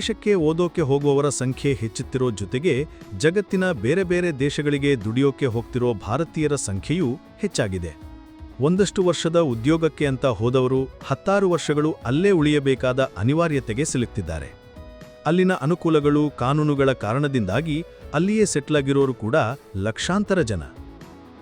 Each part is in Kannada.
ವಿದೇಶಕ್ಕೆ ಓದೋಕೆ ಹೋಗುವವರ ಸಂಖ್ಯೆ ಹೆಚ್ಚುತ್ತಿರೋ ಜೊತೆಗೆ ಜಗತ್ತಿನ ಬೇರೆ ಬೇರೆ ದೇಶಗಳಿಗೆ ದುಡಿಯೋಕೆ ಹೋಗ್ತಿರೋ ಭಾರತೀಯರ ಸಂಖ್ಯೆಯೂ ಹೆಚ್ಚಾಗಿದೆ. ಒಂದಷ್ಟು ವರ್ಷದ ಉದ್ಯೋಗಕ್ಕೆ ಅಂತ ಹೋದವರು ಹತ್ತಾರು ವರ್ಷಗಳು ಅಲ್ಲೇ ಉಳಿಯಬೇಕಾದ ಅನಿವಾರ್ಯತೆಗೆ ಸಿಲುಕ್ತಿದ್ದಾರೆ. ಅಲ್ಲಿನ ಅನುಕೂಲಗಳು ಕಾನೂನುಗಳ ಕಾರಣದಿಂದಾಗಿ ಅಲ್ಲಿಯೇ ಸೆಟ್ಲಾಗಿರೋರು ಕೂಡ ಲಕ್ಷಾಂತರ ಜನ.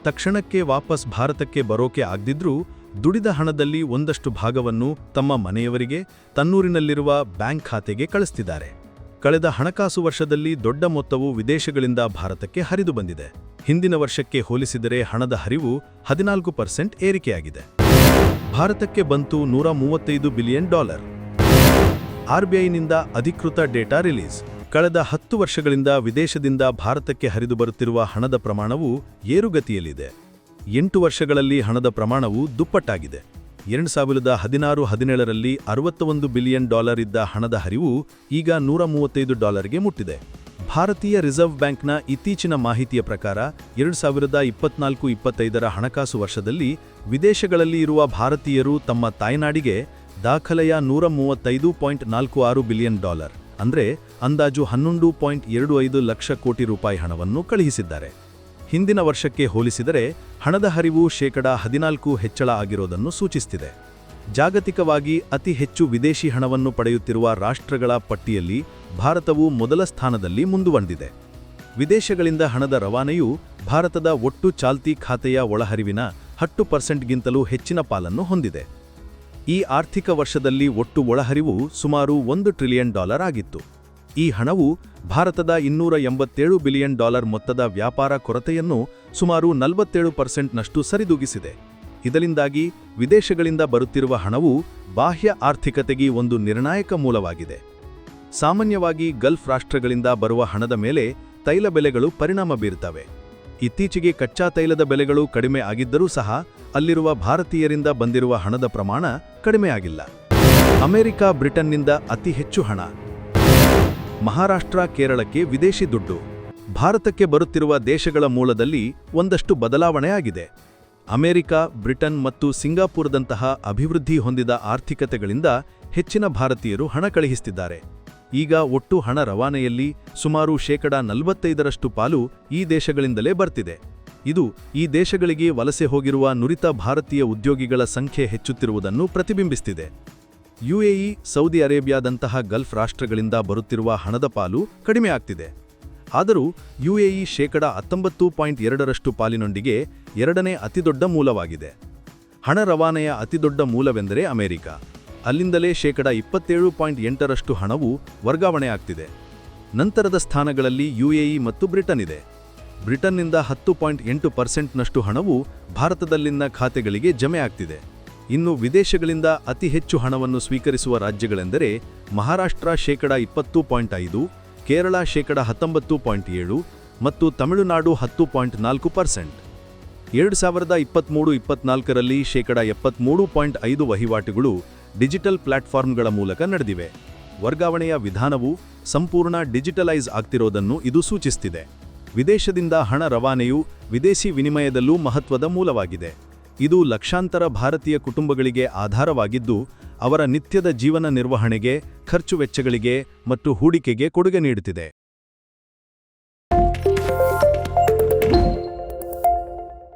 ತಕ್ಷಣಕ್ಕೆ ವಾಪಸ್ ಭಾರತಕ್ಕೆ ಬರೋಕೆ ಆಗದಿದ್ರೂ ದುಡಿದ ಹಣದಲ್ಲಿ ಒಂದಷ್ಟು ಭಾಗವನ್ನು ತಮ್ಮ ಮನೆಯವರಿಗೆ, ತನ್ನೂರಿನಲ್ಲಿರುವ ಬ್ಯಾಂಕ್ ಖಾತೆಗೆ ಕಳಿಸ್ತಿದ್ದಾರೆ. ಕಳೆದ ಹಣಕಾಸು ವರ್ಷದಲ್ಲಿ ದೊಡ್ಡ ಮೊತ್ತವು ವಿದೇಶಗಳಿಂದ ಭಾರತಕ್ಕೆ ಹರಿದು ಬಂದಿದೆ. ಹಿಂದಿನ ವರ್ಷಕ್ಕೆ ಹೋಲಿಸಿದರೆ ಹಣದ ಹರಿವು ಹದಿನಾಲ್ಕು ಪರ್ಸೆಂಟ್ ಏರಿಕೆಯಾಗಿದೆ. ಭಾರತಕ್ಕೆ ಬಂತು ನೂರ ಮೂವತ್ತೈದು ಬಿಲಿಯನ್ ಡಾಲರ್. ಆರ್ಬಿಐನಿಂದ ಅಧಿಕೃತ ಡೇಟಾ ರಿಲೀಸ್. ಕಳೆದ ಹತ್ತು ವರ್ಷಗಳಿಂದ ವಿದೇಶದಿಂದ ಭಾರತಕ್ಕೆ ಹರಿದು ಬರುತ್ತಿರುವ ಹಣದ ಪ್ರಮಾಣವು ಏರುಗತಿಯಲ್ಲಿದೆ. ಎಂಟು ವರ್ಷಗಳಲ್ಲಿ ಹಣದ ಪ್ರಮಾಣವು ದುಪ್ಪಟ್ಟಾಗಿದೆ. ಎರಡು ಸಾವಿರದ ಹದಿನಾರು ಹದಿನೇಳರಲ್ಲಿ ಅರವತ್ತೊಂದು ಬಿಲಿಯನ್ ಡಾಲರ್ ಇದ್ದ ಹಣದ ಹರಿವು ಈಗ ನೂರ ಮೂವತ್ತೈದು ಡಾಲರ್ಗೆ ಮುಟ್ಟಿದೆ. ಭಾರತೀಯ ರಿಸರ್ವ್ ಬ್ಯಾಂಕ್ನ ಇತ್ತೀಚಿನ ಮಾಹಿತಿಯ ಪ್ರಕಾರ ಎರಡು ಸಾವಿರದ ಇಪ್ಪತ್ನಾಲ್ಕು ಇಪ್ಪತ್ತೈದರ ಹಣಕಾಸು ವರ್ಷದಲ್ಲಿ ವಿದೇಶಗಳಲ್ಲಿ ಇರುವ ಭಾರತೀಯರು ತಮ್ಮ ತಾಯ್ನಾಡಿಗೆ ದಾಖಲೆಯ ನೂರ ಮೂವತ್ತೈದು ಪಾಯಿಂಟ್ ನಾಲ್ಕು ಆರು ಬಿಲಿಯನ್ ಡಾಲರ್, ಅಂದ್ರೆ ಅಂದಾಜು ಹನ್ನೊಂದು ಪಾಯಿಂಟ್ ಎರಡು ಐದು ಲಕ್ಷ ಕೋಟಿ ರೂಪಾಯಿ ಹಣವನ್ನು ಕಳುಹಿಸಿದ್ದಾರೆ. ಹಿಂದಿನ ವರ್ಷಕ್ಕೆ ಹೋಲಿಸಿದರೆ ಹಣದ ಹರಿವು ಶೇಕಡಾ ಹದಿನಾಲ್ಕು ಹೆಚ್ಚಳ ಆಗಿರೋದನ್ನು ಸೂಚಿಸುತ್ತಿದೆ ಜಾಗತಿಕವಾಗಿ ಅತಿ ಹೆಚ್ಚು ವಿದೇಶಿ ಹಣವನ್ನು ಪಡೆಯುತ್ತಿರುವ ರಾಷ್ಟ್ರಗಳ ಪಟ್ಟಿಯಲ್ಲಿ ಭಾರತವು ಮೊದಲ ಸ್ಥಾನದಲ್ಲಿ ಮುಂದುವಂದಿದೆ ವಿದೇಶಗಳಿಂದ ಹಣದ ರವಾನೆಯು ಭಾರತದ ಒಟ್ಟು ಚಾಲ್ತಿ ಖಾತೆಯ ಒಳಹರಿವಿನ ಹತ್ತು ಪರ್ಸೆಂಟ್ಗಿಂತಲೂ ಹೆಚ್ಚಿನ ಪಾಲನ್ನು ಹೊಂದಿದೆ. ಈ ಆರ್ಥಿಕ ವರ್ಷದಲ್ಲಿ ಒಟ್ಟು ಒಳಹರಿವು ಸುಮಾರು ಒಂದು ಟ್ರಿಲಿಯನ್ ಡಾಲರ್ ಆಗಿತ್ತು. ಈ ಹಣವು ಭಾರತದ ಇನ್ನೂರ ಎಂಬತ್ತೇಳು ಬಿಲಿಯನ್ ಡಾಲರ್ ಮೊತ್ತದ ವ್ಯಾಪಾರ ಕೊರತೆಯನ್ನು ಸುಮಾರು ನಲವತ್ತೇಳು ಪರ್ಸೆಂಟ್ನಷ್ಟು ಸರಿದೂಗಿಸಿದೆ. ಇದರಿಂದಾಗಿ ವಿದೇಶಗಳಿಂದ ಬರುತ್ತಿರುವ ಹಣವು ಬಾಹ್ಯ ಆರ್ಥಿಕತೆಗೆ ಒಂದು ನಿರ್ಣಾಯಕ ಮೂಲವಾಗಿದೆ. ಸಾಮಾನ್ಯವಾಗಿ ಗಲ್ಫ್ ರಾಷ್ಟ್ರಗಳಿಂದ ಬರುವ ಹಣದ ಮೇಲೆ ತೈಲ ಬೆಲೆಗಳು ಪರಿಣಾಮ ಬೀರುತ್ತವೆ ಇತ್ತೀಚೆಗೆ ಕಚ್ಚಾ ತೈಲದ ಬೆಲೆಗಳು ಕಡಿಮೆ ಆಗಿದ್ದರೂ ಸಹ ಅಲ್ಲಿರುವ ಭಾರತೀಯರಿಂದ ಬಂದಿರುವ ಹಣದ ಪ್ರಮಾಣ ಕಡಿಮೆಯಾಗಿಲ್ಲ. ಅಮೆರಿಕ, ಬ್ರಿಟನ್ನಿಂದ ಅತಿ ಹೆಚ್ಚು ಹಣ. ಮಹಾರಾಷ್ಟ್ರ, ಕೇರಳಕ್ಕೆ ವಿದೇಶಿ ದುಡ್ಡು. ಭಾರತಕ್ಕೆ ಬರುತ್ತಿರುವ ದೇಶಗಳ ಮೂಲದಲ್ಲಿ ಒಂದಷ್ಟು ಬದಲಾವಣೆಯಾಗಿದೆ. ಅಮೆರಿಕ, ಬ್ರಿಟನ್ ಮತ್ತು ಸಿಂಗಾಪುರದಂತಹ ಅಭಿವೃದ್ಧಿ ಹೊಂದಿದ ಆರ್ಥಿಕತೆಗಳಿಂದ ಹೆಚ್ಚಿನ ಭಾರತೀಯರು ಹಣ ಕಳುಹಿಸುತ್ತಿದ್ದಾರೆ. ಈಗ ಒಟ್ಟು ಹಣ ರವಾನೆಯಲ್ಲಿ ಸುಮಾರು ಶೇಕಡ ನಲವತ್ತೈದರಷ್ಟು ಪಾಲು ಈ ದೇಶಗಳಿಂದಲೇ ಬರ್ತಿದೆ. ಇದು ಈ ದೇಶಗಳಿಗೆ ವಲಸೆ ಹೋಗಿರುವ ನುರಿತ ಭಾರತೀಯ ಉದ್ಯೋಗಿಗಳ ಸಂಖ್ಯೆ ಹೆಚ್ಚುತ್ತಿರುವುದನ್ನು ಪ್ರತಿಬಿಂಬಿಸುತ್ತಿದೆ. ಯುಎಇ, ಸೌದಿ ಅರೇಬಿಯಾದಂತಹ ಗಲ್ಫ್ ರಾಷ್ಟ್ರಗಳಿಂದ ಬರುತ್ತಿರುವ ಹಣದ ಪಾಲು ಕಡಿಮೆ ಆಗ್ತಿದೆ. ಆದರೂ ಯುಎಇ ಶೇಕಡ ಹತ್ತೊಂಬತ್ತು ಪಾಯಿಂಟ್ ಎರಡರಷ್ಟು ಪಾಲಿನೊಂದಿಗೆ ಎರಡನೇ ಅತಿದೊಡ್ಡ ಮೂಲವಾಗಿದೆ. ಹಣ ರವಾನೆಯ ಅತಿದೊಡ್ಡ ಮೂಲವೆಂದರೆ ಅಮೆರಿಕ. ಅಲ್ಲಿಂದಲೇ ಶೇಕಡ ಇಪ್ಪತ್ತೇಳು ಪಾಯಿಂಟ್ ಎಂಟರಷ್ಟು ಹಣವು ವರ್ಗಾವಣೆ ಆಗ್ತಿದೆ. ನಂತರದ ಸ್ಥಾನಗಳಲ್ಲಿ ಯುಎಇ ಮತ್ತು ಬ್ರಿಟನ್ ಇದೆ. ಬ್ರಿಟನ್ನಿಂದ ಹತ್ತು ಪಾಯಿಂಟ್ ಎಂಟು ಪರ್ಸೆಂಟ್ನಷ್ಟು ಹಣವು ಭಾರತದಲ್ಲಿನ ಖಾತೆಗಳಿಗೆ ಜಮೆ ಆಗ್ತಿದೆ. ಇನ್ನು ವಿದೇಶಗಳಿಂದ ಅತಿ ಹೆಚ್ಚು ಹಣವನ್ನು ಸ್ವೀಕರಿಸುವ ರಾಜ್ಯಗಳೆಂದರೆ ಮಹಾರಾಷ್ಟ್ರ ಶೇಕಡ ಇಪ್ಪತ್ತು ಪಾಯಿಂಟ್ ಐದು, ಕೇರಳ ಶೇಕಡ ಹತ್ತೊಂಬತ್ತು ಪಾಯಿಂಟ್ ಏಳು ಮತ್ತು ತಮಿಳುನಾಡು ಹತ್ತು ಪಾಯಿಂಟ್ ನಾಲ್ಕು ಪರ್ಸೆಂಟ್. ಎರಡು ಸಾವಿರದ ಇಪ್ಪತ್ತ್ಮೂರು ಇಪ್ಪತ್ನಾಲ್ಕರಲ್ಲಿ ಶೇಕಡ ಎಪ್ಪತ್ತ್ಮೂರು ಪಾಯಿಂಟ್ ಐದು ವಹಿವಾಟುಗಳು ಡಿಜಿಟಲ್ ಪ್ಲಾಟ್ಫಾರ್ಮ್ಗಳ ಮೂಲಕ ನಡೆದಿವೆ. ವರ್ಗಾವಣೆಯ ವಿಧಾನವು ಸಂಪೂರ್ಣ ಡಿಜಿಟಲೈಸ್ ಆಗ್ತಿರೋದನ್ನು ಇದು ಸೂಚಿಸುತ್ತಿದೆ ವಿದೇಶದಿಂದ ಹಣ ರವಾನೆಯು ವಿದೇಶಿ ವಿನಿಮಯದಲ್ಲೂ ಮಹತ್ವದ ಮೂಲವಾಗಿದೆ. ಇದು ಲಕ್ಷಾಂತರ ಭಾರತೀಯ ಕುಟುಂಬಗಳಿಗೆ ಆಧಾರವಾಗಿದ್ದು, ಅವರ ನಿತ್ಯದ ಜೀವನ ನಿರ್ವಹಣೆಗೆ, ಖರ್ಚು ವೆಚ್ಚಗಳಿಗೆ ಮತ್ತು ಹೂಡಿಕೆಗೆ ಕೊಡುಗೆ ನೀಡುತ್ತಿದೆ.